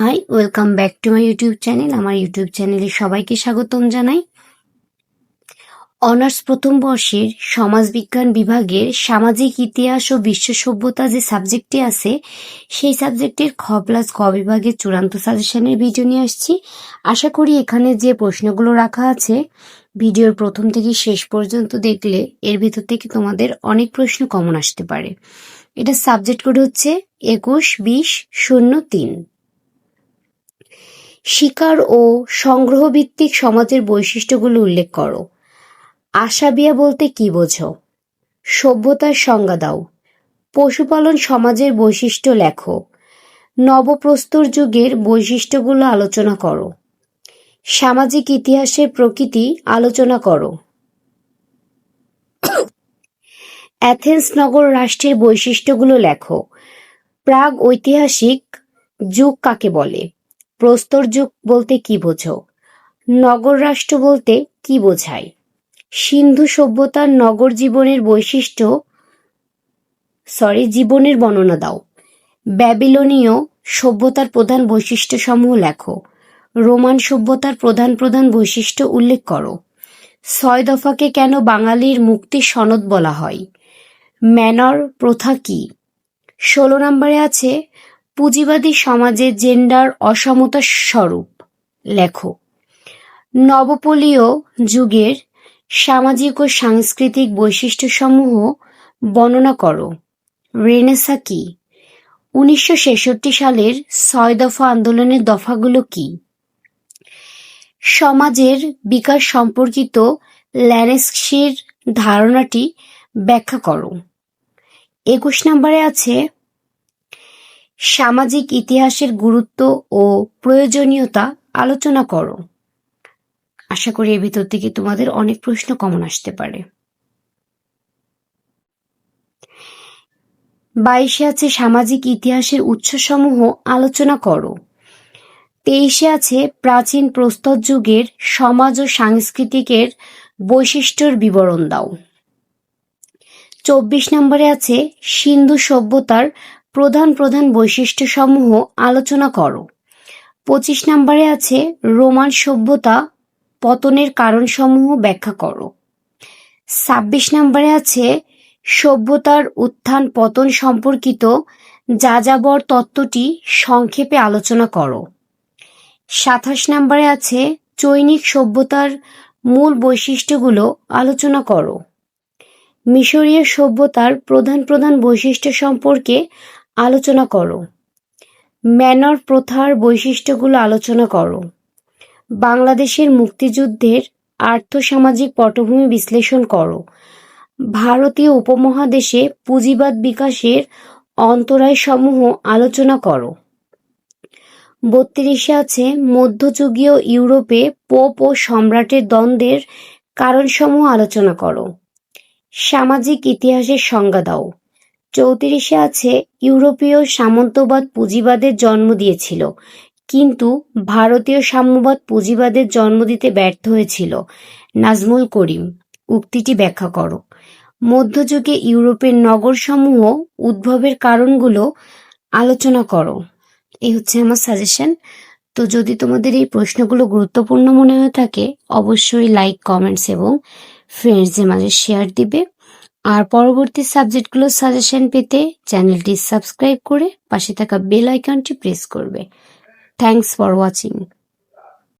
Hi welcome back to my YouTube channel আমার YouTube চ্যানেলে সবাইকে স্বাগতম জানাই। অনার্স প্রথম বর্ষের সমাজবিজ্ঞান বিভাগের সামাজিক ইতিহাস ও বিশ্ব সভ্যতা যে সাবজেক্টটি আছে, সেই সাবজেক্টের খ প্লাস ক বিভাগের চূড়ান্ত সাজেশনের ভিডিও নিয়ে আসছি। আশা করি এখানে যে প্রশ্নগুলো রাখা আছে, ভিডিওর প্রথম থেকে শেষ পর্যন্ত দেখলে এর ভিতর থেকে তোমাদের অনেক প্রশ্ন কমন আসতে পারে। এটা সাবজেক্ট কোড হচ্ছে একুশ, বিশ, শূন্য, তিন। শিকার ও সংগ্রহ ভিত্তিক সমাজের বৈশিষ্ট্যগুলো উল্লেখ করো। আশাবিয়া বলতে কি বোঝো? সভ্যতার সংজ্ঞা দাও। পশুপালন সমাজের বৈশিষ্ট্য লেখো। নবপ্রস্তর যুগের বৈশিষ্ট্যগুলো আলোচনা করো। সামাজিক ইতিহাসের প্রকৃতি আলোচনা করো। অ্যাথেন্স নগর রাষ্ট্রের বৈশিষ্ট্যগুলো লেখো। প্রাগ ঐতিহাসিক যুগ কাকে বলে? প্রস্তর যুগ বলতে কি বোঝো? নগর রাষ্ট্র বলতে কি বোঝায়? সিন্ধু সভ্যতার নগর জীবনের বৈশিষ্ট্য সরি জীবনের বর্ণনা দাও। ব্যাবিলনীয় সভ্যতার প্রধান বৈশিষ্ট্যসমূহ লেখো। রোমান সভ্যতার প্রধান প্রধান বৈশিষ্ট্য উল্লেখ করো। ছয় দফাকে কেন বাঙালির মুক্তি সনদ বলা হয়? ম্যানর প্রথা কি? ষোলো নম্বরে আছে পুঁজিবাদী সমাজে জেন্ডার অসমতা স্বরূপ। লেখো নবপলীয় যুগের সামাজিক ও সাংস্কৃতিক বৈশিষ্ট্যসমূহ বর্ণনা করো। রেনেসা কি? উনিশশো ছেষট্টি সালের ছয় দফা আন্দোলনের দফাগুলো কি? সমাজের বিকাশ সম্পর্কিত ল্যানেস্কির ধারণাটি ব্যাখ্যা করো। একুশ নম্বরে আছে সামাজিক ইতিহাসের গুরুত্ব ও প্রয়োজনীয়তা আলোচনা করো। আশা করি এর ভিতর থেকে তোমাদের অনেক প্রশ্ন কমন আসতে পারে। বাইশে আছে সামাজিক ইতিহাসের উৎসসমূহ আলোচনা করো। তেইশে আছে প্রাচীন প্রস্তর যুগের সমাজ ও সাংস্কৃতিকের বৈশিষ্ট্যর বিবরণ দাও। চব্বিশ নম্বরে আছে সিন্ধু সভ্যতার প্রধান প্রধান বৈশিষ্ট্যসমূহ আলোচনা করো। পঁচিশ নম্বরে আছে রোমান সভ্যতা পতনের কারণসমূহ ব্যাখ্যা করো। ছাব্বিশ নম্বরে আছে সভ্যতার উত্থান পতন সম্পর্কিত যাযাবর তত্ত্বটি সংক্ষেপে আলোচনা করো। সাতাশ নম্বরে আছে চৈনিক সভ্যতার মূল বৈশিষ্ট্যগুলো আলোচনা করো। মিশরীয় সভ্যতার প্রধান প্রধান বৈশিষ্ট্য সম্পর্কে আলোচনা করো। ম্যানর প্রথার বৈশিষ্ট্যগুলো আলোচনা করো। বাংলাদেশের মুক্তিযুদ্ধের আর্থসামাজিক পটভূমি বিশ্লেষণ করো। ভারতীয় উপমহাদেশে পুঁজিবাদ বিকাশের অন্তরায়সমূহ আলোচনা করো। বত্রিশে আছে মধ্যযুগীয় ইউরোপে পোপ ও সম্রাটের দ্বন্দ্বের কারণসমূহ আলোচনা করো। সামাজিক ইতিহাসের সংজ্ঞা দাও। চৌত্রিশে আছে ইউরোপীয় সামন্তবাদ পুঁজিবাদের জন্ম দিয়েছিল। কিন্তু ভারতীয় সাম্যবাদ পুঁজিবাদের জন্ম দিতে ব্যর্থ হয়েছিল। নাজমুল করিম, উক্তিটি ব্যাখ্যা করো। মধ্যযুগে ইউরোপের নগরসমূহ উদ্ভবের কারণগুলো আলোচনা করো। এই হচ্ছে আমার সাজেশন তো যদি তোমাদের এই প্রশ্নগুলো গুরুত্বপূর্ণ মনে হয়ে থাকে, অবশ্যই লাইক কমেন্টস এবং ফ্রেন্ডসদের মাঝে শেয়ার দিবে। আর পরবর্তী সাবজেক্টগুলোর সাজেশন পেতে চ্যানেলটি সাবস্ক্রাইব করে পাশে থাকা বেল আইকনটি প্রেস করবে। Thanks for watching